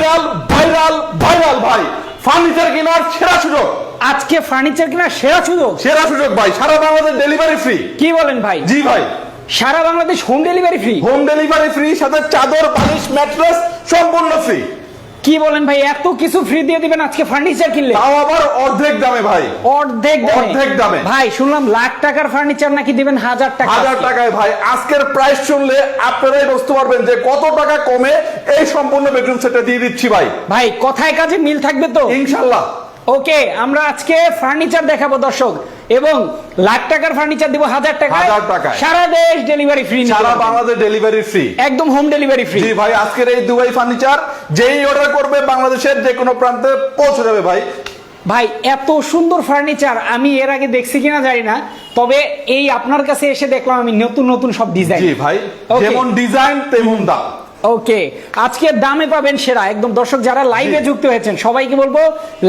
Viral viral viral ভাই। Furniture কেনার সেরা সুযোগ। আজকে ফার্নিচার কিনা সেরা সুযোগ? সেরা সুযোগ ভাই সারা বাংলাদেশ ডেলিভারি ফ্রি কি বলেন ভাই? জি ভাই। সারা Bangladesh home delivery free home delivery free সাথে চাদর বালিশ ম্যাট্রেস সম্পূর্ণ ফ্রি কি বলেন ভাই এত কিছু ফ্রি দিয়ে দিবেন আজকে ফার্নিচার কিনলে? তাও আবার অর্ধেক দামে ভাই। অর্ধেক দামে? অর্ধেক দামে। ভাই শুনলাম লাখ টাকার ফার্নিচার নাকি দিবেন হাজার টাকা হাজার টাকায় ভাই আজকের প্রাইস শুনলে আপনারাই বুঝতে পারবেন যে কত টাকা কমে এই সম্পূর্ণ বেডরুম সেটটা দিয়ে দিচ্ছি ভাই। ভাই কথায় কাজে মিল থাকবে তো? ইনশাল্লাহ। ওকে আমরা আজকে ফার্নিচার দেখাবো দর্শক। এবং লাখ টাকার ফার্নিচার দিব হাজার টাকা হাজার টাকায়। সারা দেশ ডেলিভারি ফ্রি সারা বাংলাদেশ ডেলিভারি ফ্রি একদম হোম ডেলিভারি ফ্রি জি ভাই আজকের এই দুবাই ফার্নিচার যেই অর্ডার করবে বাংলাদেশের যে কোনো প্রান্তে পৌঁছে যাবে ভাই। ভাই এত সুন্দর ফার্নিচার আমি এর আগে দেখছি কিনা জানি না তবে এই আপনার কাছে এসে দেখলাম আমি নতুন নতুন সব ডিজাইন জি ভাই যেমন ডিজাইন তেমন দাম। ওকে আজকে দামে পাবেন সেরা। একদম দর্শক যারা লাইভে যুক্ত হয়েছেন সবাইকে বলব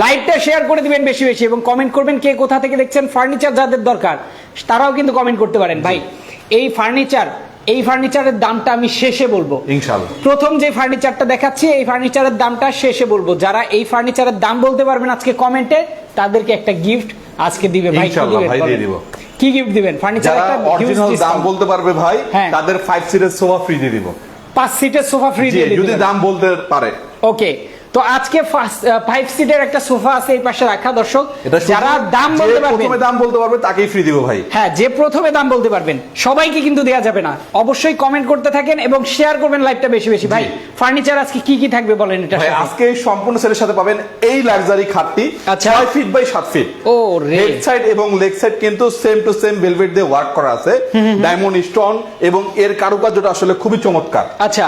লাইভটা শেয়ার করে দিবেন বেশি বেশি এবং কমেন্ট করবেন কে কোথা থেকে দেখছেন ফার্নিচার যাদের দরকার তারাও কিন্তু কমেন্ট করতে পারেন। ভাই এই ফার্নিচার এই ফার্নিচারের দামটা আমি শেষে বলব। ইনশাল্লাহ প্রথম যে ফার্নিচারটা দেখাচ্ছি এই ফার্নিচারের দামটা শেষে বলব। যারা এই ফার্নিচারের দাম বলতে পারবেন আজকে কমেন্টে তাদেরকে একটা গিফট আজকে দিবে ভাই। কি ইনশাআল্লাহ, ভাই দিয়ে দিব। কি গিফট দিবেন? ফার্নিচার একটা দাম বলতে পারবে ভাই হ্যাঁ। তাদের ফাইভ সিটের সোফা ফ্রি দিয়ে দিব। পাঁচ সিটের সোফা ফ্রি দিয়ে যদি দাম বলতে পারে। ওকে তো আজকে ফাইভ সিটের একটা সোফা আছে এই পাশে রাখা দর্শক। যারা দাম বলতে পারবেন প্রথমে দাম বলতে পারবে তাকেই ফ্রি দিব ভাই। হ্যাঁ যে প্রথমে দাম বলতে পারবেন সবাইকে কিন্তু দেয়া যাবে না। অবশ্যই কমেন্ট করতে থাকেন এবং শেয়ার করবেন লাইভটা বেশি বেশি। ভাই ফার্নিচার আজকে কি কি থাকবে বলেন এটা ভাই আজকে সম্পূর্ণ সেটের সাথে পাবেন এই লাক্সারি খাটটি। আচ্ছা। ছয় ফিট বাই সাত ফিট ও রে। হেড সাইড এবং লেগ সাইড কিন্তু সেম টু সেম ভেলভেট দিয়ে ওয়ার্ক করা আছে। ডায়মন্ড স্টোন এবং এর কারুকার্যটা আসলে খুবই চমৎকার। আচ্ছা।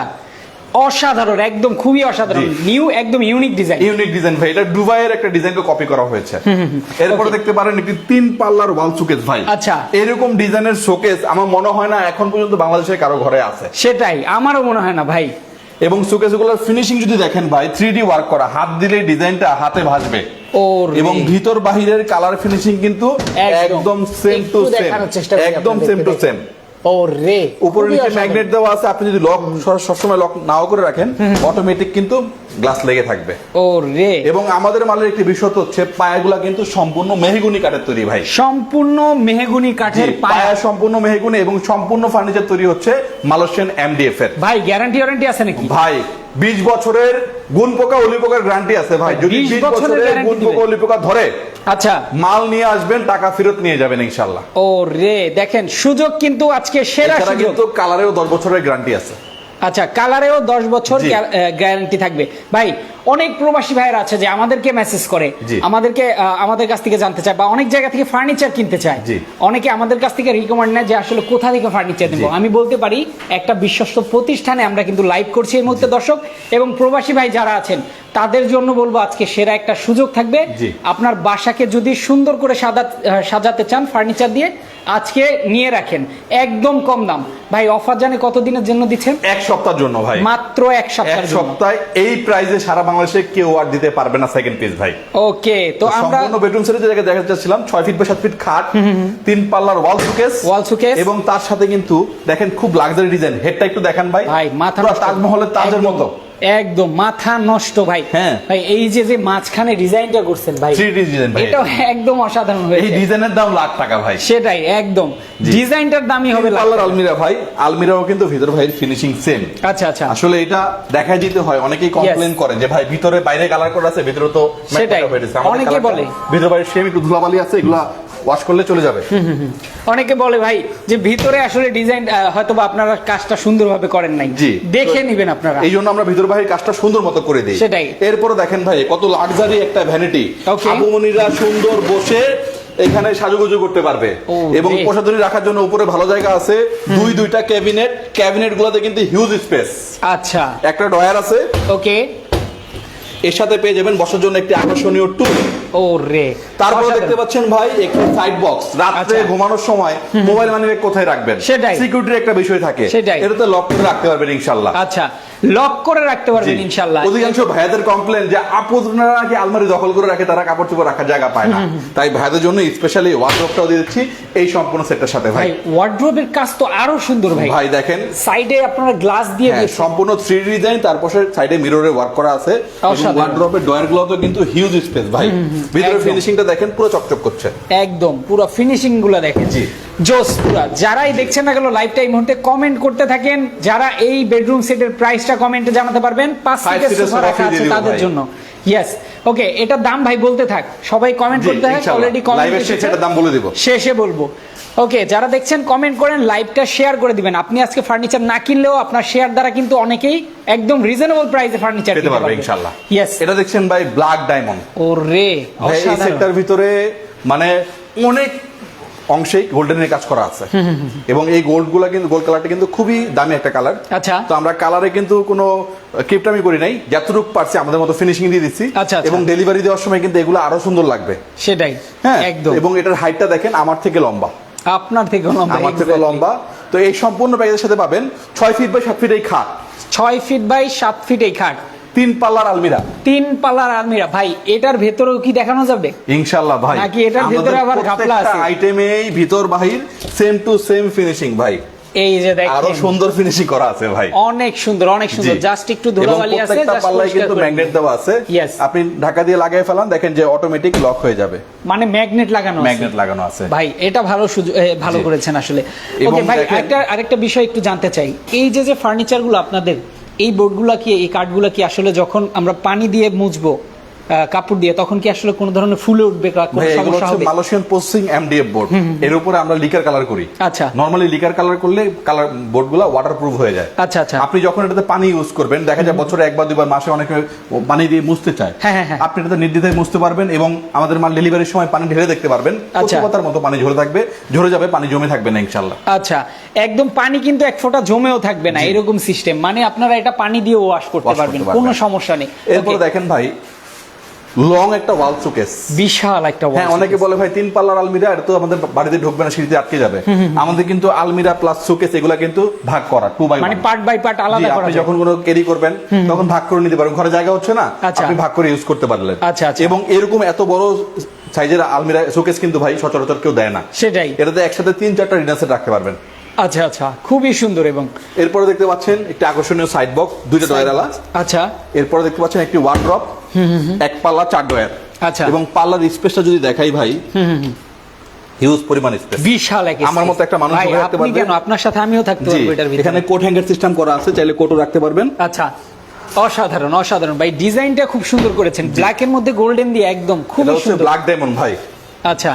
অসাধারণ একদম খুবই অসাধারণ। নিউ একদম ইউনিক ডিজাইন ইউনিক ডিজাইন ভাই। এটা দুবাইয়ের একটা ডিজাইনকে কপি করা হয়েছে। এরপরে দেখতে পারেন একটি তিন পাল্লার ওয়াল শোকেস ভাই। আচ্ছা। এরকম ডিজাইনের শোকেস আমার মনে হয় না এখন পর্যন্ত বাংলাদেশে কারও ঘরে আছে। সেটাই আমারও মনে হয় না ভাই। এবং শোকেসগুলোর ফিনিশিং যদি দেখেন ভাই থ্রি ওয়ার্ক করা হাত দিলে ডিজাইনটা হাতে ভাসবে। এবং ভিতর বাহিরের কালার ফিনিশিং কিন্তু একদম। সেম টু সেম একদম সেম টু সেম ও রে উপরে নিচে ম্যাগনেট দেওয়া আছে আপনি যদি লক সবসময় লক নাও করে রাখেন অটোমেটিক কিন্তু গ্লাস লেগে থাকবে। ও রে এবং আমাদের মালের একটি বিষয় হচ্ছে পায়াগুলা কিন্তু সম্পূর্ণ মেহগুনি কাঠের তৈরি ভাই। সম্পূর্ণ মেহগুনি কাঠের পায়া পায়া। সম্পূর্ণ মেহগুনি এবং সম্পূর্ণ ফার্নিচার তৈরি হচ্ছে মালয়েশিয়ান এমডিএফ এর। ভাই গ্যারান্টি ওয়ারেন্টি আছে নাকি? ভাই বিশ বছরের গুণ পোকা অলি পোকার গ্যারান্টি আছে ভাই। যদি 20 বিশ বছরের বছরের গুণ পোকা। অলি পোকা ধরে আচ্ছা। মাল নিয়ে আসবেন টাকা ফেরত নিয়ে যাবেন ইনশাল্লাহ ও রে দেখেন সুযোগ কিন্তু আজকে সেরা সুযোগ। কিন্তু কালারেও দশ বছরের গ্যারান্টি আছে। আচ্ছা কালারেও দশ বছর জি। গ্যারান্টি থাকবে। ভাই অনেক প্রবাসী ভাইয়ের আছে যে আমাদেরকে মেসেজ করে আমাদেরকে আমাদের কাছ থেকে জানতে চায় বা অনেক জায়গা থেকে ফার্নিচার কিনতে চায়। অনেকে আমাদের কাছ থেকে রিকমেন্ড নেয় যে আসলে কোথা থেকে ফার্নিচার নেব। আমি বলতে পারি একটা বিশ্বস্ত প্রতিষ্ঠানে আমরা কিন্তু লাইভ করছি এই মুহূর্তে দর্শক। এবং প্রবাসী ভাই যারা আছেন তাদের জন্য বলব আজকে সেরা একটা সুযোগ থাকবে। আপনার বাসাকে যদি সুন্দর করে সাজা সাজাতে চান ফার্নিচার দিয়ে আজকে নিয়ে রাখেন। একদম কম দাম। ভাই অফার জানে কতদিনের জন্য দিচ্ছেন? এক সপ্তাহের জন্য ভাই। মাত্র এক জন্য। সপ্তাহে এই প্রাইসে সারা বাংলাদেশে কেউ আর দিতে পারবে না সেকেন্ড পিস ভাই। ওকে তো আমরা সম্পূর্ণ বেডরুম সেটে জায়গায় দেখা যাচ্ছিলাম ছয় ফিট বা সাত ফিট খাট তিন পাল্লার ওয়াল সুকেস ওয়াল সুকেস এবং তার সাথে কিন্তু দেখেন খুব লাক্সারি ডিজাইন হেডটা একটু দেখেন ভাই। ভাই মাথা তাজমহলের তাজের মতো। একদম মাথা নষ্ট ভাই। হ্যাঁ। ভাই এই যে যে মাঝখানে ডিজাইনটা করছেন ভাই 3D ডিজাইন ভাই। এটাও একদম অসাধারণ হয়েছে। এই ডিজাইনের দাম লাখ টাকা ভাই। সেটাই একদম। ডিজাইনটার দামই হবে লাখ আলমিরা ভাই আলমিরাও কিন্তু ভিতর ভাইয়ের ফিনিশিং সেম আচ্ছা আচ্ছা। আসলে এটা দেখা যেতে হয় অনেকেই কমপ্লেন করে যে ভাই ভিতরে বাইরে কালার করা আছে ভিতরে তো সেটাই। অনেকেই বলে। ভিতরে বাইরে সেম একটু ধুলাবালি আছে এগুলা ওয়াশ করলে চলে যাবে। অনেকে বলে ভাই যে ভিতরে আসলে ডিজাইন হয়তো বা আপনারা কাজটা সুন্দরভাবে করেন নাই। জি। দেখে নিবেন আপনারা। এই জন্য আমরা ভিতর বাহির কাজটা সুন্দর মতো করে দিই। সেটাই। এরপরে দেখেন ভাই কত লাক্সারি একটা ভ্যানিটি. আপুমনিরা সুন্দর বসে এখানে সাজুগুজু করতে পারবে। এবং। প্রসাধনী রাখার জন্য উপরে ভালো জায়গা আছে। দুই দুইটা ক্যাবিনেট ক্যাবিনেট গুলোতে কিন্তু হিউজ স্পেস আচ্ছা। একটা ডয়ার আছে। ওকে এর সাথে পেয়ে যাবেন বসার জন্য একটি আকর্ষণীয় টুল ও রে তারপরে দেখতে পাচ্ছেন ভাই একটি সাইড বক্স রাত্রে আচ্ছা। ঘুমানোর সময় মোবাইল মানি কোথায় রাখবেন? সেটাই। সিকিউরিটির একটা বিষয় থাকে। সেটাই। এটাতে লক করে রাখতে পারবেন ইনশাল্লাহ। আচ্ছা। লক করে রাখতে পারবেন। ইনশাল্লাহ অধিকাংশ ভাইয়াদের কমপ্লেন যে আপুরা নাকি আলমারি দখল করে রাখে তারা কাপড় চোপড় রাখার জায়গা পায় না। তাই ভাইয়াদের জন্য স্পেশালি ওয়ার্ড্রপটাও দিয়ে দিচ্ছি এই সম্পূর্ণ সেটটার সাথে ভাই। ওয়ার্ড্রোবের কাজ তো আরও সুন্দর ভাই। ভাই দেখেন। সাইডে আপনারা গ্লাস দিয়ে হ্যাঁ, সম্পূর্ণ থ্রি ডিজাইন তারপর সাইডে মিররে ওয়ার্ক করা আছে। ওয়ার্ড্রপের ডয়ার গুলোতে কিন্তু হিউজ স্পেস ভাই। ভিতরে। ফিনিশিংটা দেখেন পুরো চকচক করছে। একদম পুরো ফিনিশিংগুলো দেখেন। জি। জোস পুরা যারাই দেখছেন না গেল লাইভটা এই মুহূর্তে কমেন্ট করতে থাকেন। যারা এই বেডরুম সেটের প্রাইসটা কমেন্টে জানাতে পারবেন পাঁচ seater সোফা রাখা আছে তাদের। জন্য। ইয়েস ওকে এটার দাম ভাই বলতে থাক। সবাই কমেন্ট করতে থাক অলরেডি কমেন্ট শেষে এটার দাম বলে দিব। শেষে বলব। ওকে যারা দেখছেন কমেন্ট করেন লাইভটা শেয়ার করে দিবেন। আপনি আজকে ফার্নিচার না কিনলেও আপনার শেয়ার দ্বারা কিন্তু অনেকেই একদম রিজনেবল প্রাইসে ফার্নিচার পেতে পারবে ইনশাল্লাহ ইয়েস এটা দেখছেন ভাই ব্ল্যাক ডায়মন্ড ওরে এই সেটটার ভিতরে মানে অনেক অংশেই গোল্ডেনের কাজ করা আছে। এবং এই গোল্ডগুলা কিন্তু গোল্ড কালারটা কিন্তু খুবই দামি একটা কালার। আচ্ছা। তো আমরা কালারে কিন্তু কোনো কিপটামি করি নাই। যতটুকু পারছি আমাদের মতো ফিনিশিং দিয়ে দিচ্ছি। আচ্ছা, আচ্ছা। এবং ডেলিভারি দেওয়ার সময় কিন্তু এগুলো আরও সুন্দর লাগবে। সেটাই। হ্যাঁ একদম। এবং এটার হাইটটা দেখেন আমার থেকে লম্বা। আপনার থেকে লম্বা আমার থেকে লম্বা। তো এই সম্পূর্ণ প্যাকেজের সাথে পাবেন ছয় ফিট বাই সাত ফিট এই খাট। ছয় ফিট বাই সাত ফিট এই খাট। তিন পাল্লার আলমিরা। তিন পাল্লার আলমিরা। ভাই এটার ভেতরেও কি দেখানো যাবে? ইনশাল্লাহ ভাই। নাকি এটার ভিতরে আবার ঘাপলা আছে? আইটেমেই ভিতর বাহির সেম টু সেম ফিনিশিং ভাই। এই যে দেখেন। আরও সুন্দর ফিনিশিং করা আছে ভাই। অনেক সুন্দর অনেক সুন্দর। জাস্ট একটু ধুলাবালি আছে প্রত্যেকটা পাল্লায় কিন্তু ম্যাগনেট দেওয়া আছে. আপনি ঢাকা দিয়ে লাগাই ফেলান দেখেন যে অটোমেটিক লক হয়ে যাবে। মানে ম্যাগনেট লাগানো আছে। ম্যাগনেট লাগানো আছে। ভাই এটা ভালো ভালো করেছেন আসলে। ওকে ভাই একটা আরেকটা বিষয় একটু জানতে চাই। এই যে যে ফার্নিচারগুলো আপনাদের এই বোর্ডগুলা কি এই কাঠগুলো কি আসলে যখন আমরা পানি দিয়ে মুছবো কাপড় দিয়ে তখন কি আসলে কোনো ধরনের ফুলে উঠবে কোনো সমস্যা হচ্ছে হবে? মালয়েশিয়ান পোস্টিং এমডিএফ বোর্ড এর উপরে আমরা লিকার কালার করি। আচ্ছা। নরমালি লিকার কালার করলে কালার বোর্ডগুলো ওয়াটারপ্রুফ হয়ে যায়। আচ্ছা, আচ্ছা। আপনি যখন এটাতে পানি ইউজ করবেন দেখা যায় বছরে একবার দুবার মাসে অনেকে পানি দিয়ে মুছতে চায়। হ্যাঁ, হ্যাঁ, হ্যাঁ। আপনি এটাতে নির্দ্বিধায় মুছতে পারবেন এবং আমাদের মাল ডেলিভারির সময় পানি ঢেলে দেখতে পারবেন। আচ্ছা। পাতার মতো পানি ঝরে থাকবে ঝরে যাবে পানি জমে থাকবে না ইনশাল্লাহ আচ্ছা। একদম পানি কিন্তু এক ফোঁটা জমেও থাকবে না এরকম সিস্টেম মানে আপনারা এটা পানি দিয়ে ওয়াশ করতে পারবেন। কোনো সমস্যা নেই। এরপরে দেখেন ভাই লং একটা ওয়াল শোকেস। বিশাল একটা হ্যাঁ অনেকে বলে ভাই তিন পাল্লার আলমিরা এটা তো আমাদের বাড়িতে ঢুকবে না সিঁড়িতে আটকে যাবে। আমাদের কিন্তু আলমিরা প্লাস শোকেস এগুলা কিন্তু ভাগ করা টু বাই মানে পার্ট বাই পার্ট আলাদা করা আপনি যখন কোনো ক্যারি করবেন তখন ভাগ করে নিতে পারবেন ঘরে জায়গা হচ্ছে না আচ্ছা। আপনি ভাগ করে ইউজ করতে পারলেন। আচ্ছা, আচ্ছা। এবং এরকম এত বড় সাইজের আলমিরা শোকেস কিন্তু ভাই সচরাচর কেউ দেয় না। সেটাই। এটাতে একসাথে তিন চারটা রিনার সেট রাখতে পারবেন। আচ্ছা আচ্ছা। খুবই সুন্দর এবং এরপরে দেখতে পাচ্ছেন একটি আকর্ষণীয় সাইড বক্স দুইটা ডয়ারালা আচ্ছা। এরপরে দেখতে পাচ্ছেন একটি ওয়ান ড্রপ এক পাল্লা চার ডয়ার। আচ্ছা। এবং পাল্লার স্পেসটা যদি দেখাই ভাই হিউজ পরিমাণ স্পেস বিশাল এক আমার মতো একটা মানুষ রাখতে পারবে? কেন আপনার সাথে আমিও থাকতে পারব এটার ভিতরে? এখানে কোট হ্যাঙ্গার সিস্টেম করা আছে চাইলে কোটও রাখতে পারবেন। আচ্ছা অসাধারণ অসাধারণ। ভাই ডিজাইনটা খুব সুন্দর করেছেন। ব্ল্যাক এর মধ্যে গোল্ডেন দিয়ে একদম খুব সুন্দর। ব্ল্যাক ডায়মন্ড ভাই। আচ্ছা।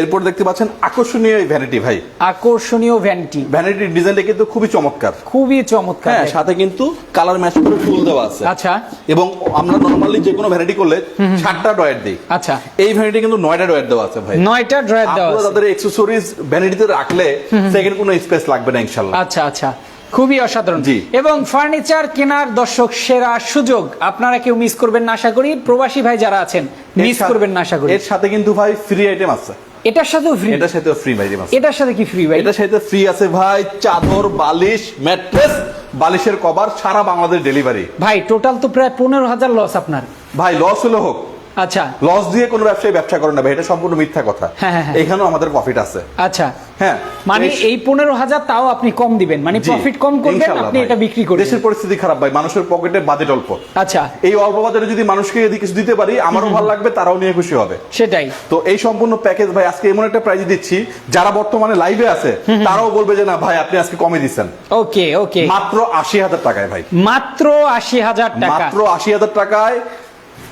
এরপর দেখতে পাচ্ছেন আকর্ষণীয় এই ভ্যানিটি ভাই। আকর্ষণীয় ভ্যানিটি ভ্যানিটির ডিজাইনটা কিন্তু খুবই চমৎকার। খুবই চমৎকার হ্যাঁ সাথে কিন্তু কালার ম্যাচ করে ফুল দেওয়া আছে। আচ্ছা। এবং আমরা নরমালি যে কোনো ভ্যানিটি করলে সাতটা ডয়ার দিই। আচ্ছা। এই ভ্যানিটি কিন্তু নয়টা ডয়ার দেওয়া আছে ভাই। নয়টা ড্রয়ার দেওয়া আপনারা আছে। তাদের এক্সেসরিজ ভ্যানিটিতে রাখলে সেকেন্ড কোনো স্পেস লাগবে না ইনশাল্লাহ আচ্ছা আচ্ছা। খুবই অসাধারণ। জি। এবং ফার্নিচার কেনার দর্শক সেরা সুযোগ। আপনারা কেউ মিস করবেন না আশা করি। প্রবাসী ভাই যারা আছেন মিস করবেন না আশা করি। এর সাথে কিন্তু ভাই ফ্রি আইটেম আছে। এটার সাথেও ফ্রি এটার সাথে ফ্রি ভাই এটার সাথে কি ফ্রি ভাই? এটার সাথে ফ্রি আছে ভাই চাদর বালিশ ম্যাট্রেস বালিশের কভার সারা বাংলাদেশ ডেলিভারি ভাই টোটাল তো প্রায় পনেরো হাজার লস আপনার। ভাই লস হলে হোক। আচ্ছা। লস দিয়ে কোনো ব্যবসায়ী ব্যবসা করে না ভাই এটা সম্পূর্ণ মিথ্যা কথা। হ্যাঁ, হ্যাঁ, হ্যাঁ। এখানেও আমাদের প্রফিট আছে। আচ্ছা। হ্যাঁ মানে এই- পনেরো হাজার তাও আপনি কম দিবেন। মানে প্রফিট কম করবেন আপনি এটা বিক্রি করবেন। দেশের পরিস্থিতি খারাপ ভাই মানুষের পকেটে বাজেট অল্প। আচ্ছা। এই অল্প বাজারে যদি মানুষকে যদি কিছু দিতে পারি আমারও ভালো লাগবে তারাও নিয়ে খুশি হবে। সেটাই। তো এই সম্পূর্ণ প্যাকেজ ভাই আজকে এমন একটা প্রাইজ দিচ্ছি যারা বর্তমানে লাইভে আছে তারাও বলবে যে না ভাই আপনি আজকে কমে দিচ্ছেন। ওকে ওকে। মাত্র আশি হাজার টাকায় ভাই। মাত্র আশি হাজার টাকা। মাত্র আশি হাজার টাকায়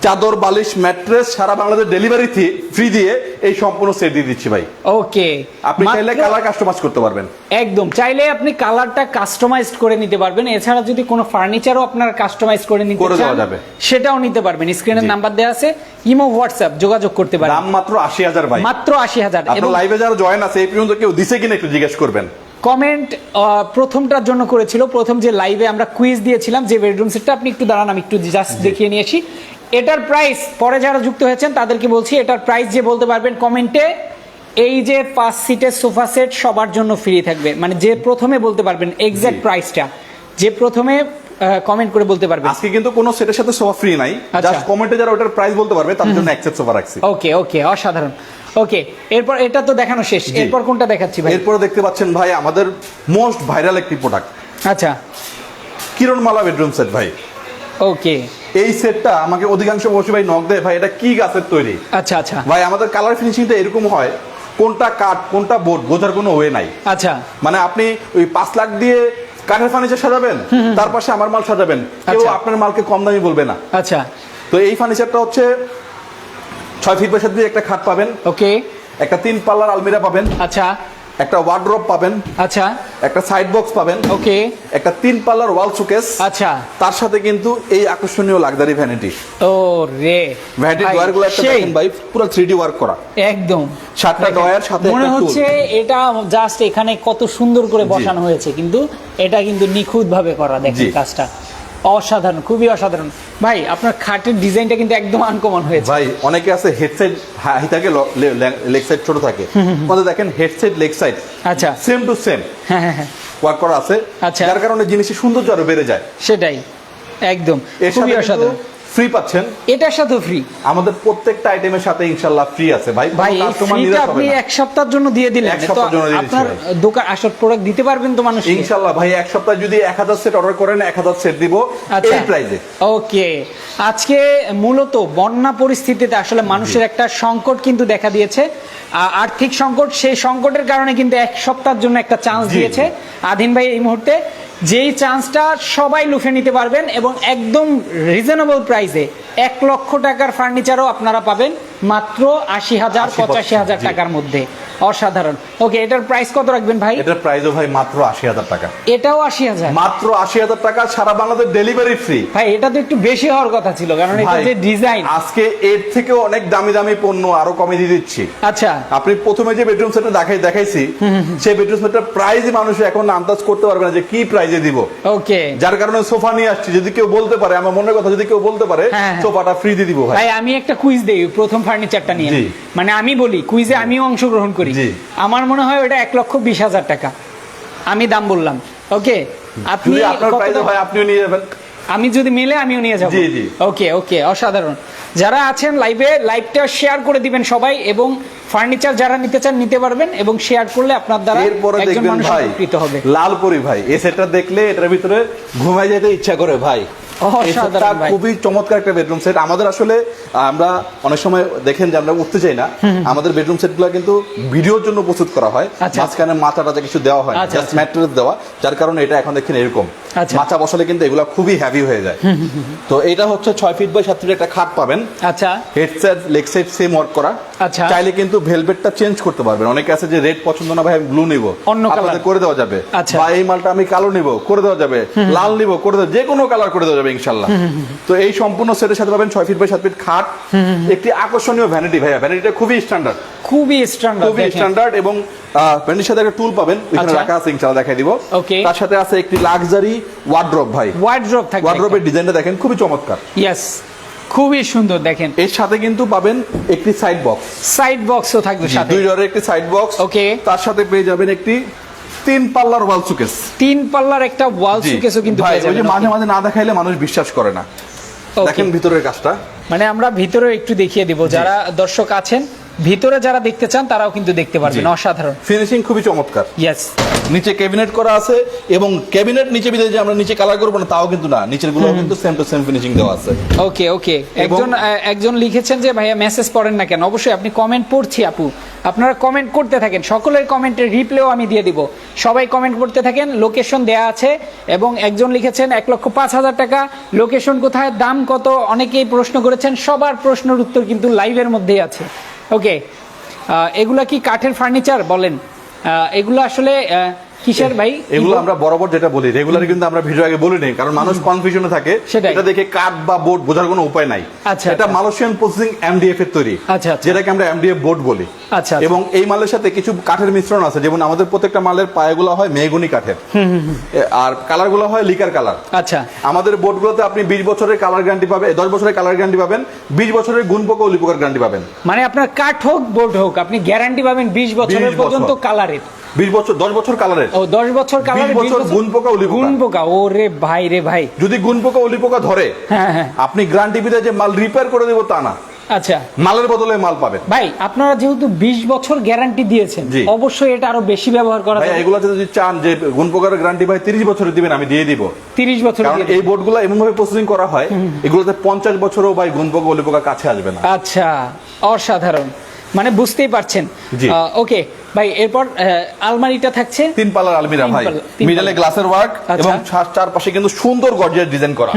চাদর বালিশ ম্যাট্রেস সারা বাংলাদেশ ডেলিভারি ফ্রি দিয়ে এই সম্পূর্ণ সেট দিয়ে দিচ্ছি ভাই। ওকে আপনি চাইলে কালার কাস্টমাইজ করতে পারবেন। একদম। চাইলে আপনি কালারটা কাস্টমাইজ করে নিতে পারবেন। এছাড়া যদি কোনো ফার্নিচারও আপনার কাস্টমাইজ করে নিতে করে দেওয়া যাবে। সেটাও নিতে পারবেন। স্ক্রিনের নাম্বার দেওয়া আছে। ইমো হোয়াটসঅ্যাপ যোগাযোগ করতে পারেন। দাম মাত্র আশি হাজার ভাই। মাত্র আশি হাজার। এবং লাইভে যারা জয়েন আছে এই পর্যন্ত কেউ দিছে কিনা একটু জিজ্ঞেস করবেন। কমেন্ট প্রথমটার জন্য করেছিল। প্রথম যে লাইভে আমরা কুইজ দিয়েছিলাম যে বেডরুম সেটটা আপনি একটু দাঁড়ান আমি একটু জাস্ট দেখিয়ে নিয়েছি এটার প্রাইস পরে যারা যুক্ত হয়েছেন তাদেরকে বলছি এটার প্রাইস যে বলতে পারবেন কমেন্টে এই যে পাঁচ সিটের সোফা সেট সবার জন্য ফ্রি থাকবে। মানে যে প্রথমে বলতে পারবেন এক্সাক্ট জি। প্রাইসটা যে প্রথমে কমেন্ট করে বলতে পারবেন। আজকে কিন্তু কোনো সেটের সাথে সোফা ফ্রি নাই। আচ্ছা। জাস্ট কমেন্টে যারা ওটার প্রাইস বলতে পারবে তার জন্য অ্যাক্সেস সোফা রাখছি। ওকে ওকে অসাধারণ। ওকে এরপর এটা তো দেখানো শেষ। এরপর কোনটা দেখাচ্ছি ভাই? এরপরে দেখতে পাচ্ছেন ভাই আমাদের মোস্ট ভাইরাল একটি প্রোডাক্ট আচ্ছা। কিরণমালা বেডরুম সেট ভাই। ওকে এই সেটটা আমাকে অধিকাংশ বসে ভাই নক দেয়। ভাই এটা কি গাছের তৈরি? আচ্ছা আচ্ছা। ভাই আমাদের কালার ফিনিশিংটা এরকম হয় কোনটা কাঠ কোনটা বোর্ড বোঝার কোনো ওয়ে নাই। আচ্ছা। মানে আপনি ওই পাঁচ লাখ দিয়ে কাঠের ফার্নিচার সাজাবেন তার পাশে আমার মাল সাজাবেন কেউ আচ্ছা। আপনার মালকে কম দামি বলবে না। আচ্ছা। তো এই ফার্নিচারটা হচ্ছে ছয় ফিট বাই সাত দিয়ে একটা খাট পাবেন। ওকে একটা তিন পাল্লার আলমিরা পাবেন। আচ্ছা। একটা ওয়ার্ড্রপ পাবেন আচ্ছা। একটা সাইড বক্স পাবেন ওকে একটা তিন পাল্লার ওয়াল শোকেস আচ্ছা। তার সাথে কিন্তু এই আকর্ষণীয় লাক্সারি ভ্যানিটি ও রে ভ্যানিটি ডয়ারগুলো একটা দেখেন ভাই পুরো থ্রি ডি ওয়ার্ক করা। একদম। সাতটা ডয়ার সাথে মনে হচ্ছে এটা জাস্ট এখানে কত সুন্দর করে বসানো হয়েছে কিন্তু এটা কিন্তু নিখুঁত ভাবে করা দেখেন কাজটা। অসাধারণ খুবই অসাধারণ। ভাই আপনার খাটের ডিজাইনটা কিন্তু একদম আনকমন হয়েছে। ভাই অনেকে আছে হেডসেট হাই থাকে লেগ সাইড ছোট থাকে। আমাদের দেখেন হেডসেট লেগ সাইড আচ্ছা। সেম টু সেম হ্যাঁ হ্যাঁ হ্যাঁ। ওয়ার্ক করা আছে। আচ্ছা। যার কারণে জিনিসের সৌন্দর্য আরও বেড়ে যায়। সেটাই। একদম। খুবই অসাধারণ। ফ্রি পাচ্ছেন? এটার সাথে ফ্রি আমাদের প্রত্যেকটা আইটেমের সাথে ফ্রি আছে ভাই। ভাই ফ্রিটা আপনি এক সপ্তাহের জন্য দিয়ে দিলেন তো আপনার দোকান আসল প্রোডাক্ট দিতে পারবেন তো মানুষ ইনশাল্লাহ ভাই এক সপ্তাহ যদি এক হাজার সেট অর্ডার করেন এক হাজার সেট দিব আচ্ছা। এই প্রাইসে ওকে। আজকে মূলত বন্যা পরিস্থিতিতে আসলে মানুষের একটা সংকট কিন্তু দেখা দিয়েছে। আর্থিক সংকট সেই সংকটের কারণে কিন্তু এক সপ্তাহের জন্য একটা চান্স দিয়েছে। আধীন ভাই এই মুহূর্তে যেই চান্সটা সবাই লুফে নিতে পারবেন এবং একদম রিজনেবল প্রাইসে এক লক্ষ টাকার ফার্নিচারও আপনারা পাবেন মাত্র আশি হাজার পঁচাশি হাজার টাকার মধ্যে। অসাধারণ। ওকে এটার প্রাইস কত রাখবেন ভাই? এটার প্রাইসও ভাই মাত্র আশি হাজার টাকা। এটাও আশি হাজার? মাত্র আশি হাজার টাকা সারা বাংলাদেশ ডেলিভারি ফ্রি ভাই এটা তো একটু বেশি হওয়ার কথা ছিল কারণ এটা যে ডিজাইন আজকে এর থেকেও অনেক দামি দামি পণ্য আরও কমে দিয়ে দিচ্ছি। আচ্ছা। আপনি প্রথমে যে বেডরুম সেটটা দেখাই দেখাইছি সেই বেডরুম সেটটার প্রাইস মানুষ এখন আন্দাজ করতে পারবে না যে কি প্রাইজে দিব। ওকে। যার কারণে সোফা নিয়ে আসছি যদি কেউ বলতে পারে আমার মনের কথা যদি কেউ বলতে পারে হ্যাঁ, হ্যাঁ। সোফাটা ফ্রি দিয়ে দিব ভাই। ভাই আমি একটা কুইজ দেই প্রথম ফার্নিচারটা নিয়ে মানে আমি বলি কুইজে আমিও অংশগ্রহণ করি। আমার মনে হয় ওটা এক লক্ষ বিশ হাজার টাকা। আমি দাম বললাম ওকে? আপনি হয় আপনিও নিয়ে যাবেন। আমি যদি মেলে আমিও নিয়ে যাব। ওকে ওকে অসাধারণ। যারা আছেন লাইভে লাইভটা শেয়ার করে দিবেন সবাই এবং ফার্নিচার যারা নিতে চান নিতে পারবেন এবং শেয়ার করলে আপনার দ্বারা এরপরে দেখবেন ভাই হবে। লালপুরি ভাই এই সেটটা দেখলে এটার ভিতরে ঘুমাই যেতে ইচ্ছা করে ভাই। অসাধারণ খুবই চমৎকার একটা বেডরুম সেট আমাদের আসলে আমরা অনেক সময় দেখেন যে আমরা উঠতে চাই না। আমাদের বেডরুম সেটগুলো কিন্তু ভিডিওর জন্য প্রস্তুত করা হয়। আচ্ছা। মাঝখানে মাথা টাচা কিছু দেওয়া হয় আচ্ছা, জাস্ট আচ্ছা। ম্যাট্রেস দেওয়া যার কারণে এটা এখন দেখেন এরকম। আচ্ছা। মাচা বসালে কিন্তু এগুলো খুবই হ্যাভি হয়ে যায়। তো এটা হচ্ছে ছয় ফিট বাই সাত ফিট একটা খাট পাবেন। আচ্ছা। হেডসেট লেগ সেম ওয়ার্ক করা। আচ্ছা। চাইলে কিন্তু ভেলভেটটা চেঞ্জ করতে পারবেন। অনেকে আছে যে রেড পছন্দ না ভাই ব্লু নিব। অন্য colour। করে দেওয়া যাবে। আচ্ছা। বা এই মালটা আমি কালো নিব করে দেওয়া যাবে। লাল নিব করে দেওয়া যে কোনো কালার করে দেওয়া যাবে ইনশাল্লাহ। তো এই সম্পূর্ণ সেটের সাথে পাবেন ছয় ফিট বাই সাত ফিট খাট। একটি আকর্ষণীয় ভ্যানিটি ভাইয়া। ভ্যানিটিটা খুবই স্ট্যান্ডার্ড খুবই স্ট্যান্ডার্ড খুবই স্ট্যান্ডার্ড এবং ভ্যানিটির সাথে একটা টুল পাবেন। ওইখানে আচ্ছা। রাখা আছে ইনশাল্লাহ দেখাই দিব. তার সাথে আছে একটি লাক্সারি ওয়ার্ড্রপ ভাই। ওয়ার্ড্রপ থাকবে ওয়ার্ড্রপের ডিজাইনটা দেখেন খুবই চমৎকার। ইয়েস খুবই সুন্দর দেখেন। এর সাথে কিন্তু পাবেন একটি সাইড বক্স সাইড বক্সও থাকবে সাথে। দুই ডলারের একটি সাইড বক্স ওকে তার সাথে পেয়ে যাবেন একটি তিন পাল্লার ওয়াল সুকেস তিন পাল্লার একটা ওয়াল সুকেসও কিন্তু পেয়ে পেয়ে ওই যে যাবেন। মাঝে মাঝে না দেখাইলে মানুষ বিশ্বাস করে না. দেখেন ভিতরের কাজটা। মানে আমরা ভিতরে একটু দেখিয়ে দিব। যারা দর্শক আছেন ভিতরে যারা দেখতে চান তারাও কিন্তু দেখতে পারবেন অসাধারণ। ফিনিশিং খুবই চমৎকার। ইয়েস নিচে ক্যাবিনেট করা আছে এবং ক্যাবিনেট নিচে বিদে যে আমরা নিচে কালার করব না তাও কিন্তু না। নিচেরগুলো কিন্তু সেম টু সেম ফিনিশিং দেওয়া আছে। ওকে ওকে একজন একজন লিখেছেন যে ভাইয়া মেসেজ পড়েন না কেন? অবশ্যই আপনি কমেন্ট পড়ছি আপু। আপনারা কমেন্ট করতে থাকেন। সকলের কমেন্টের রিপ্লেও আমি দিয়ে দিব। সবাই কমেন্ট করতে থাকেন লোকেশন দেয়া আছে এবং একজন লিখেছেন এক লক্ষ পাঁচ হাজার টাকা। লোকেশন কোথায়? দাম কত? অনেকেই প্রশ্ন করেছেন সবার প্রশ্নের উত্তর কিন্তু লাইভের মধ্যেই আছে। ওকে এগুলা কি কাঠের ফার্নিচার বলেন। এগুলো আসলে কিসের ভাই? এগুলো আমরা বরাবর যেটা বলি রেগুলার কিন্তু আমরা ভিডিও আগে বলি নেই কারণ মানুষ কনফিউশনে থাকে। এটা দেখে কাঠ বা বোর্ড বোঝার কোনো উপায় নাই। আচ্ছা, এটা। মালয়েশিয়ান প্রসেসিং এমডিএফ এর তৈরি আচ্ছা, আচ্ছা। যেটাকে আমরা এমডিএফ বোর্ড বলি। আচ্ছা, আচ্ছা। এবং এই মালের সাথে কিছু কাঠের মিশ্রণ আছে যেমন আমাদের প্রত্যেকটা মালের পায়েগুলো হয় মেহগুনি কাঠের। আর কালারগুলো হয় লিকার কালার। আচ্ছা। আমাদের বোর্ডগুলোতে আপনি বিশ বছরের কালার গ্যারান্টি পাবেন দশ বছরের কালার গ্যারান্টি পাবেন বিশ বছরের গুণ পোকা উলিপোকার গ্যারান্টি পাবেন। মানে আপনার কাঠ হোক বোর্ড হোক আপনি গ্যারান্টি পাবেন বিশ বছরের 20 পর্যন্ত কালারের। বিশ বছর দশ বছর কালারের। ও দশ বছর কালার বিশ বছর গুণ পোকা, উলি পোকা। গুণ পোকা ও রে ভাই রে ভাই। যদি গুণ পোকা অলি পোকা ধরে হ্যাঁ হ্যাঁ। আপনি গ্রান্টি বিদে যে মাল রিপেয়ার করে দেবো তা না। আচ্ছা। মালের বদলে মাল পাবেন। ভাই আপনারা যেহেতু বিশ বছর গ্যারান্টি দিয়েছেন অবশ্যই এটা আরও বেশি ব্যবহার করা ভাই যদি চান যে গুণ পোকার গ্রান্টি ভাই তিরিশ বছরের দিবেন আমি দিয়ে দিব। তিরিশ বছর কারণ এই বোর্ডগুলো এমন ভাবে প্রসেসিং করা হয় এগুলোতে পঞ্চাশ বছরও ভাই গুণ পোকা অলি পোকা কাছে আসবে না। আচ্ছা অসাধারণ। মানে বুঝতেই পারছেন। ওকে ভাই এরপর আলমারিটা থাকছে তিন পাল্লার আলমিরা ভাই। মিডলে গ্লাসের ওয়ার্ক। এবং চার- চারপাশে কিন্তু সুন্দর গর্জিয়াস ডিজাইন করা।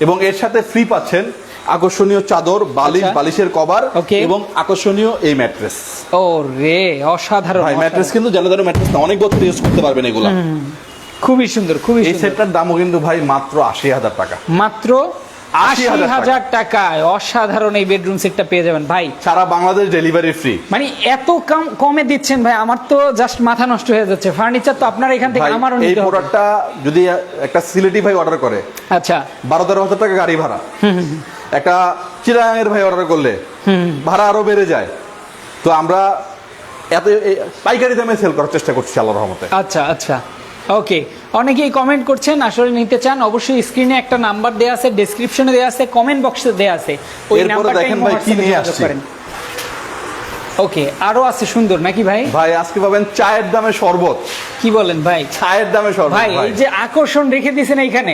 এবং এর সাথে ফ্রি পাচ্ছেন আকর্ষণীয় চাদর বালিশ আচ্ছা। বালিশের কভার. এবং আকর্ষণীয় এই ম্যাট্রেস ও রে অসাধারণ ভাই ম্যাট্রেস কিন্তু জানো জানো ম্যাট্রেস না অনেক বছর ইউজ করতে পারবেন এগুলা। খুবই সুন্দর খুবই এই সেটটার দামও কিন্তু ভাই মাত্র আশি হাজার টাকা। মাত্র আশি 80,000 হাজার টাকায় অসাধারণ এই বেডরুম সেটটা পেয়ে যাবেন। ভাই সারা বাংলাদেশ ডেলিভারি ফ্রি মানে এত কম কমে দিচ্ছেন ভাই আমার তো জাস্ট মাথা নষ্ট হয়ে যাচ্ছে। ফার্নিচার তো আপনার এখান থেকে আমারও এই প্রোডাক্টটা যদি একটা সিলেটি ভাই অর্ডার করে আচ্ছা। বারো তেরো হাজার টাকা গাড়ি ভাড়া। একটা চিরাঙের ভাই অর্ডার করলে ভাড়া আরও বেড়ে যায়। তো আমরা এত পাইকারি দামে সেল করার চেষ্টা করছি আল্লাহ রহমতে। আচ্ছা আচ্ছা। ওকে অনেকেই কমেন্ট করছেন আসলে নিতে চান অবশ্যই স্ক্রিনে একটা নাম্বার দেওয়া আছে ডেসক্রিপশনে দেওয়া আছে কমেন্ট বক্সে দেওয়া আছে। ওই নাম্বারটা দেখেন ভাই কি নিয়ে আসছি। ওকে আরও আছে সুন্দর নাকি ভাই? ভাই আজকে পাবেন চায়ের দামে শরবত। কি বলেন ভাই? চায়ের দামে শরবত ভাই এই যে আকর্ষণ রেখে দিয়েছেন এইখানে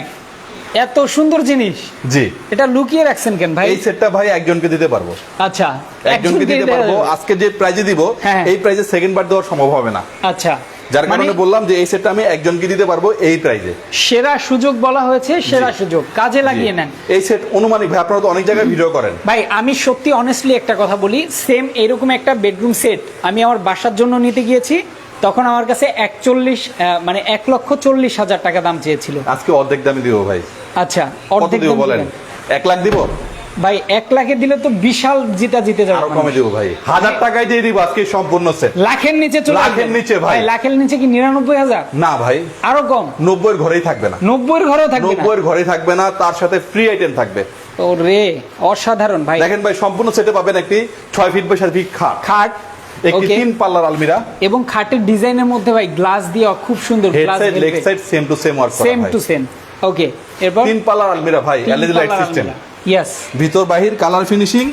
এত সুন্দর জিনিস। জি। এটা লুকিয়ে রাখছেন কেন ভাই? এই সেটটা ভাই একজনকে দিতে পারব। আচ্ছা একজনকে দিতে পারব। আজকে যে প্রাইজে দিব হ্যাঁ। এই প্রাইজে সেকেন্ড বার দেওয়া সম্ভব হবে না। আচ্ছা। যার মানে কারণে বললাম যে এই সেটটা আমি একজনকে দিতে পারব এই প্রাইজে সেরা সুযোগ বলা হয়েছে সেরা সুযোগ। কাজে লাগিয়ে নেন। এই সেট অনুমানিক ভাই আপনারা তো অনেক জায়গায় ভিডিও করেন। ভাই আমি সত্যি অনেস্টলি একটা কথা বলি সেম এরকম একটা বেডরুম সেট আমি আমার বাসার জন্য নিতে গিয়েছি তখন আমার কাছে একচল্লিশ মানে এক লক্ষ চল্লিশ হাজার টাকা দাম চেয়েছিল। আজকে অর্ধেক দামে দিব ভাই। আচ্ছা অর্ধেক দিব বলেন? এক লাখ দিব? ভাই এক লাখে দিলে তো বিশাল জিতা জিতে যাবে আরও কমে দিব ভাই। হাজার টাকায় দিয়ে দিব আজকে সম্পূর্ণ সেট লাখের নিচে চলে লাখের নিচে ভাই। লাখের নিচে কি নিরানব্বই হাজার? না ভাই। আরও কম। নব্বই ঘরেই থাকবে না। নব্বইয়ের ঘরেও থাকবে নব্বই ঘরে থাকবে না তার সাথে ফ্রি আইটেম থাকবে। ও রে অসাধারণ ভাই। দেখেন ভাই সম্পূর্ণ সেটে পাবেন একটি ছয় ফিট বাই সাত ফিট খাট। খাট একটি তিন পাল্লার আলমিরা। এবং খাটের ডিজাইনের মধ্যে ভাই গ্লাস দিয়ে খুব সুন্দর glass side leg side same to same work same to same okay এরপর? তিন পাল্লার আলমিরা ভাই এলইডি লাইট সিস্টেম ইয়েস ভিতর বাহির কালার ফিনিশিং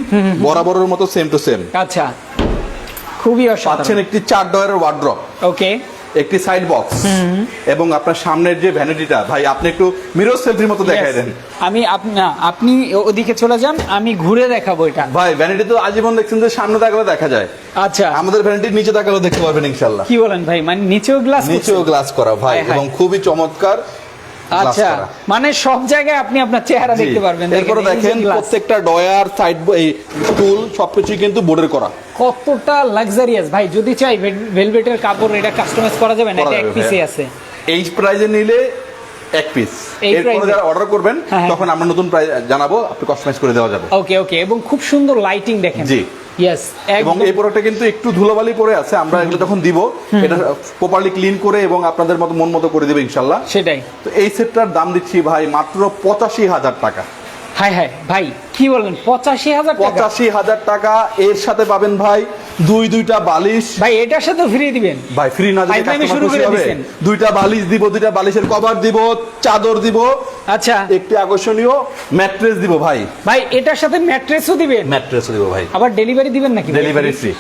বরাবরের মতো সেম টু সেম আচ্ছা। খুবই পাচ্ছেন একটি চার ডয়ারের ওয়ার্ড্রপ ওকে একটি সাইড বক্স এবং আপনার সামনের যে ভ্যানিটিটা ভাই আপনি একটু মিরর সেলফির মতো দেখাই দেন। আমি আপ- আপনি ওদিকে চলে যান আমি ঘুরে দেখাবো এটা। ভাই ভ্যানিটি তো আজীবন দেখছেন যে সামনে তাকালে দেখা যায়। আচ্ছা। আমাদের ভ্যানিটির নিচে তাকালেও দেখতে পারবেন ইনশাল্লাহ কি বলেন ভাই? মানে নিচেও গ্লাস নিচেও গ্লাস করা ভাই হায় হায়। এবং খুবই চমৎকার আচ্ছা মানে সব জায়গায় আপনি আপনার চেহারা দেখতে পারবেন। এরপরে দেখেন। প্রত্যেকটা ডয়ার সাইড এই টুল সবকিছুই কিন্তু বোর্ডের করা। কতটা লাক্সারিয়াস ভাই যদি চাই ভেলভেটের কাপড় এটা কাস্টমাইজ করা যাবে না? এটা এক পিসে আছে। এই প্রাইজে নিলে এক পিস এরপরে যারা অর্ডার করবেন হ্যাঁ, হ্যাঁ। তখন আমরা নতুন প্রাইস জানাব আপনি কাস্টমাইজ করে দেওয়া যাবে। ওকে ওকে এবং খুব সুন্দর লাইটিং দেখেন। জি। ইয়েস এবং এই প্রোডাক্টটা কিন্তু একটু ধুলোবালি পড়ে আছে আমরা এগুলো যখন দিব এটা প্রপারলি ক্লিন করে এবং আপনাদের মতো মন মতো করে দেবে ইনশাল্লাহ। সেটাই। তো এই সেটটার দাম দিচ্ছি ভাই মাত্র পঁচাশি হাজার টাকা। হাই হাই ভাই কি বলেন পঁচাশি হাজার পঁচাশি হাজার টাকা এর সাথে পাবেন ভাই দুই দুইটা বালিশ। ভাই এটার সাথে ফ্রি দিবেন। ভাই ফ্রি না দিলে শুরু করে? দিছেন। দুইটা বালিশ দিব দুইটা বালিশের কভার দিব চাদর দিব। আচ্ছা। একটি আকর্ষণীয় ম্যাট্রেস দিব ভাই। ভাই এটার সাথে ম্যাট্রেসও দিবেন। ম্যাট্রেসও দিব ভাই। আবার ডেলিভারি দিবেন নাকি ডেলিভারি ফ্রি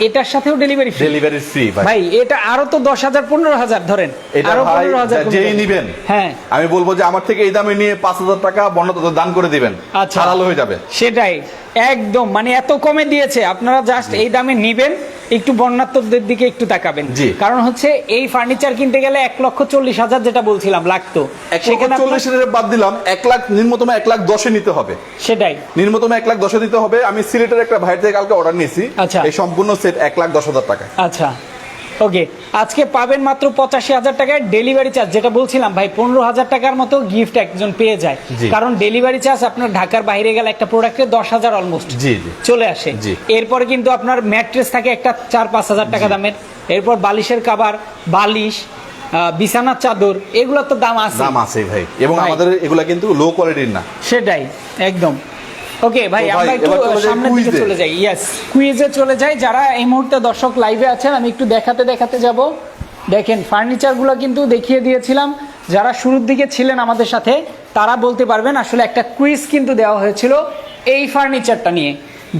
এটার সাথেও ডেলিভারি ফ্রি ডেলিভারি ফ্রি ভাই। ভাই এটা আরও তো দশ হাজার পনেরো হাজার ধরেন। এটা আরও ভাই পনেরো হাজার কমে যেই যাবে। নিবেন। হ্যাঁ। আমি বলব যে আমার থেকে এই দামে নিয়ে পাঁচ হাজার টাকা বর্ণত দান করে দিবেন। আচ্ছা। হালাল হয়ে যাবে। সেটাই। একদম মানে এত কমে দিয়েছে। আপনারা জাস্ট এই দামে নিবেন একটু বন্যাত্মকদের দিকে একটু তাকাবেন। কারণ হচ্ছে এই ফার্নিচার কিনতে গেলে এক লক্ষ চল্লিশ হাজার যেটা বলছিলাম লাগতো। সেখানে চল্লিশ হাজার বাদ দিলাম এক লাখ নিম্নতম এক লাখ দশে নিতে হবে। সেটাই। নিম্নতম এক লাখ দশে দিতে হবে। আমি সিলেটের একটা ভাইয়ের থেকে কালকে অর্ডার নিয়েছি। আচ্ছা। এই সম্পূর্ণ সেট এক লাখ দশ হাজার টাকা আচ্ছা। ওকে আজকে পাবেন মাত্র পঁচাশি হাজার টাকায় ডেলিভারি চার্জ যেটা বলছিলাম ভাই পনেরো হাজার টাকার মতো গিফট একজন পেয়ে যায়। কারণ ডেলিভারি চার্জ আপনার ঢাকার বাইরে গেলে একটা প্রোডাক্টে দশ হাজার অলমোস্ট চলে আসে। এরপরে কিন্তু আপনার ম্যাট্রেস থাকে একটা চার পাঁচ হাজার টাকা দামের। এরপর বালিশের কাবার বালিশ বিছানার চাদর এগুলোর তো দাম আছে। দাম আছে ভাই। এবং আমাদের এগুলা কিন্তু লো কোয়ালিটির না। সেটাই একদম। ওকে ভাই আমরা একটু সামনের দিকে চলে যাই ইয়েস কুইজে চলে যাই যারা এই মুহূর্তে দর্শক লাইভে আছেন আমি একটু দেখাতে দেখাতে যাব। দেখেন ফার্নিচারগুলো কিন্তু দেখিয়ে দিয়েছিলাম। যারা শুরুর দিকে ছিলেন আমাদের সাথে তারা বলতে পারবেন আসলে একটা কুইজ কিন্তু দেওয়া হয়েছিল এই ফার্নিচারটা নিয়ে।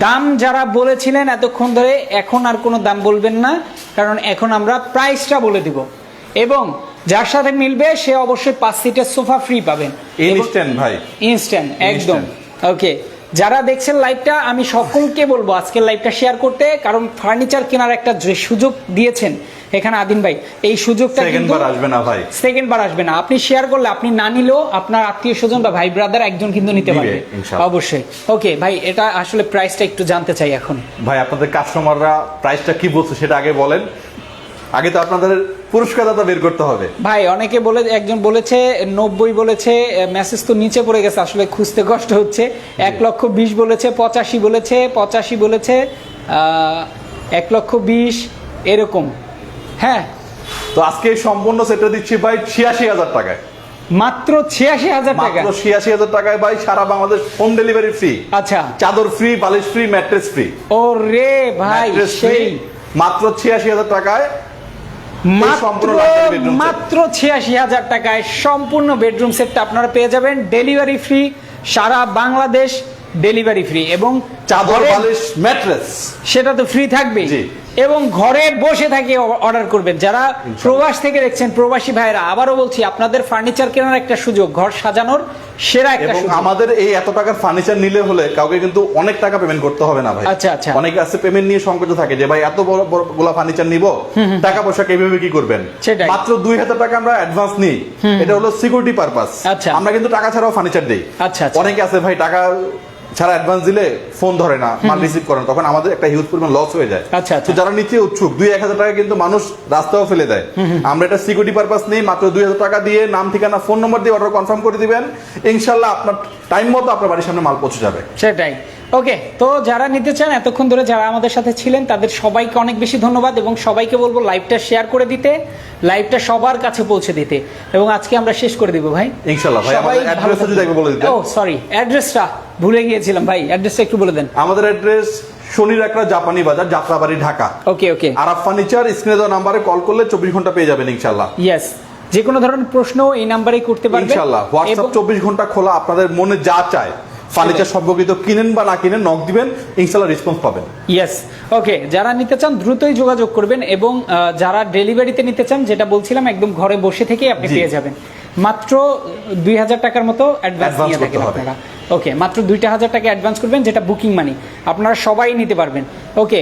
দাম যারা বলেছিলেন এতক্ষণ ধরে এখন আর কোনো দাম বলবেন না কারণ এখন আমরা প্রাইসটা বলে দিব। এবং যার সাথে মিলবে সে অবশ্যই পাঁচ সিটের সোফা ফ্রি পাবেন। ইনস্ট্যান্ট ভাই। ইনস্ট্যান্ট একদম। ওকে যারা দেখছেন লাইভটা আমি সকলকে বলব আজকের লাইভটা শেয়ার করতে কারণ ফার্নিচার কেনার একটা যে সুযোগ দিয়েছেন এখানে আদিন ভাই এই সুযোগটা সেকেন্ড কিন্তু বার আসবে না ভাই। সেকেন্ড বার আসবে না। আপনি শেয়ার করলে আপনি না নিলেও আপনার আত্মীয় স্বজন বা ভাই ব্রাদার একজন কিন্তু নিতে পারবে। অবশ্যই। ওকে ভাই এটা আসলে প্রাইসটা একটু জানতে চাই এখন। ভাই আপনাদের কাস্টমাররা প্রাইসটা কি বলছে সেটা আগে বলেন। আগে তো আপনাদের পুরস্কার দাতা বের করতে হবে। ভাই অনেকে বলে একজন বলেছে নব্বই বলেছে মেসেজ তো নিচে পড়ে গেছে আসলে খুঁজতে কষ্ট হচ্ছে। এক লক্ষ বিশ বলেছে পঁচাশি বলেছে পঁচাশি বলেছে এক লক্ষ বিশ এরকম। হ্যাঁ। তো আজকে সম্পূর্ণ সেটটা দিচ্ছি ভাই ছিয়াশি হাজার টাকায়। মাত্র ছিয়াশি হাজার টাকা। মাত্র ছিয়াশি হাজার টাকায় ভাই সারা বাংলাদেশ হোম ডেলিভারি ফ্রি আচ্ছা। চাদর ফ্রি বালিশ ফ্রি ম্যাট্রেস ফ্রি ও রে ভাই সেই। মাত্র ছিয়াশি হাজার টাকায় মাত্র ছিয়াশি হাজার টাকায় সম্পূর্ণ বেডরুম সেটটা আপনারা পেয়ে যাবেন। ডেলিভারি ফ্রি সারা বাংলাদেশ ডেলিভারি ফ্রি এবং চাদর বালিশ ম্যাট্রেস সেটা তো ফ্রি থাকবে জি। এবং ঘরে বসে থাকে অর্ডার করবেন। যারা প্রবাস থেকে দেখছেন প্রবাসী ভাইরা আবারও বলছি আপনাদের ফার্নিচার কেনার একটা সুযোগ ঘর সাজানোর সেরা একটা এবং আমাদের এই এত টাকার ফার্নিচার নিলে হলে কাউকে কিন্তু অনেক টাকা পেমেন্ট করতে হবে না ভাই। আচ্ছা, আচ্ছা। অনেকে আছে পেমেন্ট নিয়ে সংকোচ থাকে যে ভাই এত বড় বড়গুলা ফার্নিচার নিব টাকা পয়সা কীভাবে কি করবেন। মাত্র দুই হাজার টাকা আমরা অ্যাডভান্স নিই। এটা হলো সিকিউরিটি পারপাস আচ্ছা। আমরা কিন্তু টাকা ছাড়াও ফার্নিচার দিই। আচ্ছা, আচ্ছা। অনেকে আছে ভাই টাকা ছাড়া অ্যাডভান্স দিলে ফোন ধরে না মাল রিসিভ করে না। তখন আমাদের একটা হিউজ পরিমাণ লস হয়ে যায়। আচ্ছা, আচ্ছা। তো যারা নিচে উৎসুক দুই এক হাজার টাকা কিন্তু মানুষ রাস্তাও ফেলে দেয়। আমরা এটা সিকিউরিটি পারপাস নেই মাত্র দুই হাজার টাকা দিয়ে নাম ঠিকানা ফোন নম্বর দিয়ে অর্ডার কনফার্ম করে দিবেন। ইনশাল্লাহ আপনার টাইম মতো আপনার বাড়ির সামনে মাল পৌঁছে যাবে। সেটাই। ওকে তো যারা নিতে চান এতক্ষণ ধরে যারা আমাদের সাথে ছিলেন তাদের সবাইকে অনেক বেশি ধন্যবাদ এবং সবাইকে বলব লাইভটা শেয়ার করে দিতে লাইভটা সবার কাছে পৌঁছে দিতে। এবং আজকে আমরা শেষ করে দিব ভাই। ইনশাল্লাহ ভাই আমাদের অ্যাড্রেসটা যদি একবার বলে দিতেন। ও সরি অ্যাড্রেসটা ভুলে গিয়েছিলাম ভাই। অ্যাড্রেসটা একটু বলে দেন। আমাদের অ্যাড্রেস শনির একটা জাপানি বাজার Jatrabari Dhaka. Okay okay. Araf furniture স্ক্রিনে দেওয়া নাম্বারে কল করলে চব্বিশ ঘণ্টা পেয়ে যাবেন ইনশাল্লাহ। ইয়েস যে কোনো ধরনের প্রশ্ন এই নাম্বারেই করতে পারবেন। ইনশাল্লাহ হোয়াটসঅ্যাপ চব্বিশ ঘণ্টা খোলা আপনাদের মনে যা চায়। ফার্নিচার সম্পর্কিত কিনেন বা না কিনেন নক দিবেন ইনশাল্লাহ রেসপন্স পাবেন। ইয়েস ওকে যারা নিতে চান দ্রুতই যোগাযোগ করবেন এবং যারা ডেলিভারিতে নিতে চান যেটা বলছিলাম একদম ঘরে বসে থেকেই আপনি। পেয়ে যাবেন। মাত্র দুই হাজার টাকার মতো অ্যাডভান্স নিয়ে থাকেন। আপনারা। ওকে মাত্র দুইটা হাজার টাকা অ্যাডভান্স করবেন যেটা বুকিং মানি আপনারা সবাই নিতে পারবেন। ওকে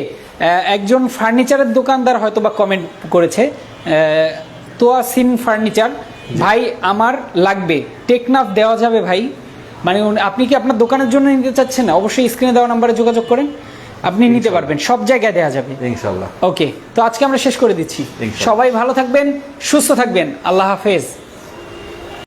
একজন ফার্নিচারের দোকানদার হয়তো বা কমেন্ট করেছে তোয়াসিন ফার্নিচার। ভাই আমার লাগবে। টেকনাফ দেওয়া যাবে ভাই। মানে আপনি কি আপনার দোকানের জন্য নিতে চাচ্ছেন? অবশ্যই স্ক্রিনে দেওয়া নাম্বারে যোগাযোগ করেন। আপনি নিতে পারবেন। সব জায়গায় দেওয়া যাবে। ইনশাল্লাহ। ওকে তো আজকে আমরা শেষ করে দিচ্ছি। সবাই ভালো থাকবেন সুস্থ থাকবেন। আল্লাহ হাফেজ।